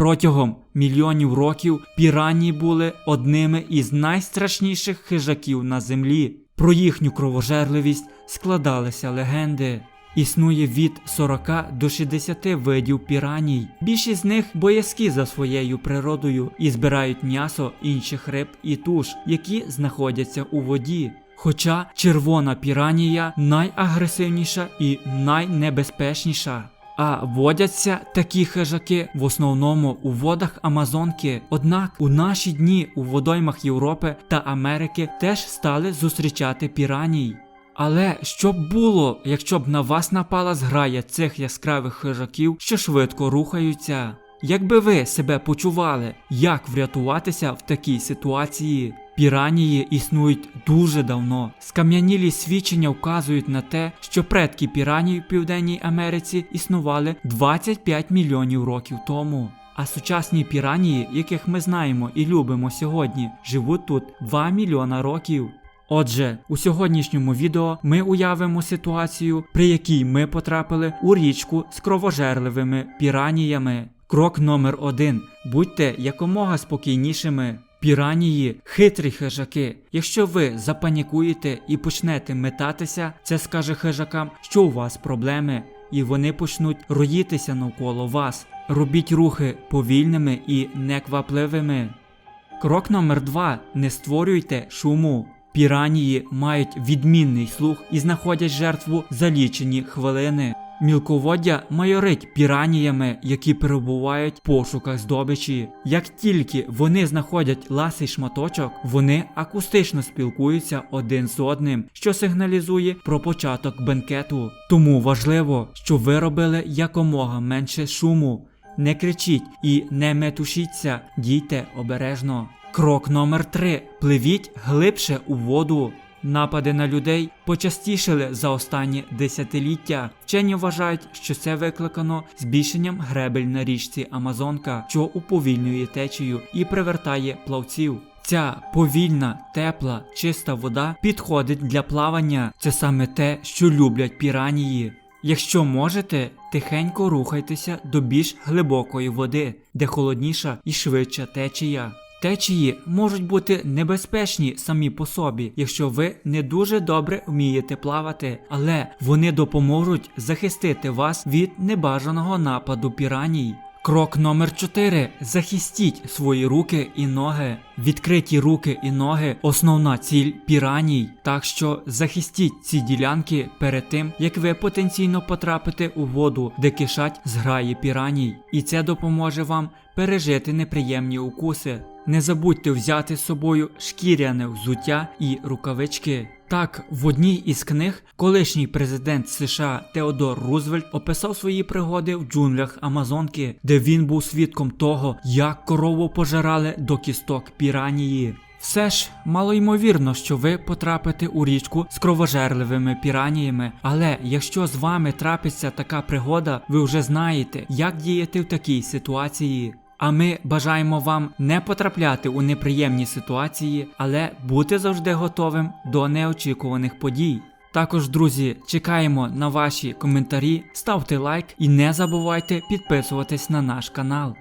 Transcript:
Протягом мільйонів років піранії були одними із найстрашніших хижаків на землі. Про їхню кровожерливість складалися легенди. Існує від 40 до 60 видів піраній. Більшість з них боязкі за своєю природою і збирають м'ясо інших риб і туш, які знаходяться у воді. Хоча червона піранія найагресивніша і найнебезпечніша. А водяться такі хижаки в основному у водах Амазонки. Однак у наші дні у водоймах Європи та Америки теж стали зустрічати піраній. Але що б було, якщо б на вас напала зграя цих яскравих хижаків, що швидко рухаються? Як би ви себе почували, як врятуватися в такій ситуації? Піранії існують дуже давно. Скам'янілі свідчення вказують на те, що предки піраній в Південній Америці існували 25 мільйонів років тому. А сучасні піранії, яких ми знаємо і любимо сьогодні, живуть тут 2 мільйона років. Отже, у сьогоднішньому відео ми уявимо ситуацію, при якій ми потрапили у річку з кровожерливими піраніями. Крок номер один: будьте якомога спокійнішими. Піранії хитрі хижаки. Якщо ви запанікуєте і почнете метатися, це скаже хижакам, що у вас проблеми, і вони почнуть роїтися навколо вас. Робіть рухи повільними і неквапливими. Крок номер 2 Не створюйте шуму. Піранії мають відмінний слух і знаходять жертву за лічені хвилини. Мілководдя майорить піраніями, які перебувають в пошуках здобичі. Як тільки вони знаходять ласий шматочок, вони акустично спілкуються один з одним, що сигналізує про початок бенкету. Тому важливо, щоб ви робили якомога менше шуму. Не кричіть і не метушіться, дійте обережно. Крок номер 3 Пливіть глибше у воду. Напади на людей почастішили за останні десятиліття. Вчені вважають, що це викликано збільшенням гребель на річці Амазонка, що уповільнює течію і привертає плавців. Ця повільна, тепла, чиста вода підходить для плавання. Це саме те, що люблять піранії. Якщо можете, тихенько рухайтеся до більш глибокої води, де холодніша і швидша течія. Течії можуть бути небезпечні самі по собі, якщо ви не дуже добре вмієте плавати, але вони допоможуть захистити вас від небажаного нападу піраній. Крок номер 4. Захистіть свої руки і ноги. Відкриті руки і ноги основна ціль піраній. Так що захистіть ці ділянки перед тим, як ви потенційно потрапите у воду, де кишать зграї піраній. І це допоможе вам пережити неприємні укуси. Не забудьте взяти з собою шкіряне взуття і рукавички. Так, в одній із книг колишній президент США Теодор Рузвельт описав свої пригоди в джунглях Амазонки, де він був свідком того, як корову пожирали до кісток піранії. Все ж мало ймовірно, що ви потрапите у річку з кровожерливими піраніями, але якщо з вами трапиться така пригода, ви вже знаєте, як діяти в такій ситуації. А ми бажаємо вам не потрапляти у неприємні ситуації, але бути завжди готовим до неочікуваних подій. Також, друзі, чекаємо на ваші коментарі, ставте лайк і не забувайте підписуватись на наш канал.